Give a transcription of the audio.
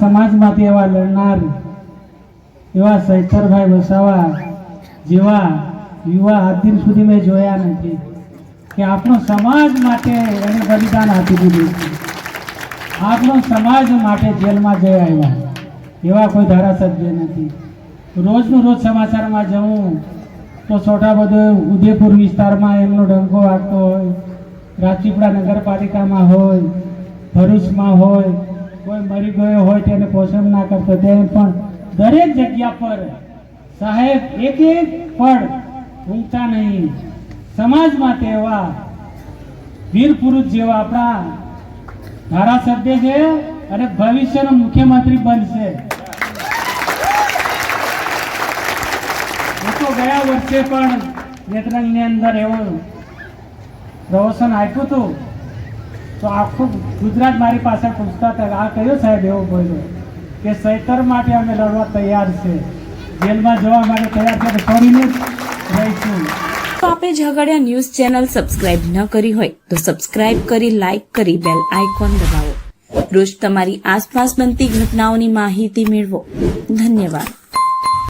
સમાજમાંથી એવા લડનાર, એવા સૈતરભાઈ વસાવા, જેવા યુવા આજ સુધી મેં જોયા નથી, કે આપણો સમાજ માટે એને બલિદાન આપી દીધું આપણો સમાજ માટે જેલમાં જઈ આવ્યા. એવા કોઈ ધારાસભ્ય નથી. રોજનું રોજ સમાચારમાં જવું તો છોટા બધો ઉદયપુર વિસ્તારમાં એમનો ડંકો વાગતો હોય, રાજપીપળા નગરપાલિકામાં હોય, ભરૂચમાં હોય કોઈ મરી ગયો હોય તેને પોષણ ના કરતો તેને પણ દરેક જગ્યા પર. સાહેબ, એક એક પણ ઊંઘતા નહીં. સમાજ માટે એવા વીર પુરુષ જેવા આપણા ધારાસભ્ય છે અને ભવિષ્યનો મુખ્યમંત્રી બનશે. તો ગયા વર્ષે પણ નેત્રંગની અંદર એવું પ્રવચન આપ્યું હતું. તો આખું ગુજરાત મારી પાસે પૂછતા હતા આ કયો સાહેબ એવો બોલ્યો કે સૈતર માટે અમે લડવા તૈયાર છે. જેલમાં જવા માટે તૈયાર છે જ રહીશું. તો આપણે ઝઘડિયા ન્યૂઝ ચેનલ સબસ્ક્રાઇબ ન કરી હોય તો સબસ્ક્રાઇબ કરી, લાઇક કરી, બેલ આઇકોન દબાવો. રોજ તમારી આસપાસ બનતી ઘટનાઓની માહિતી મેળવો. ધન્યવાદ.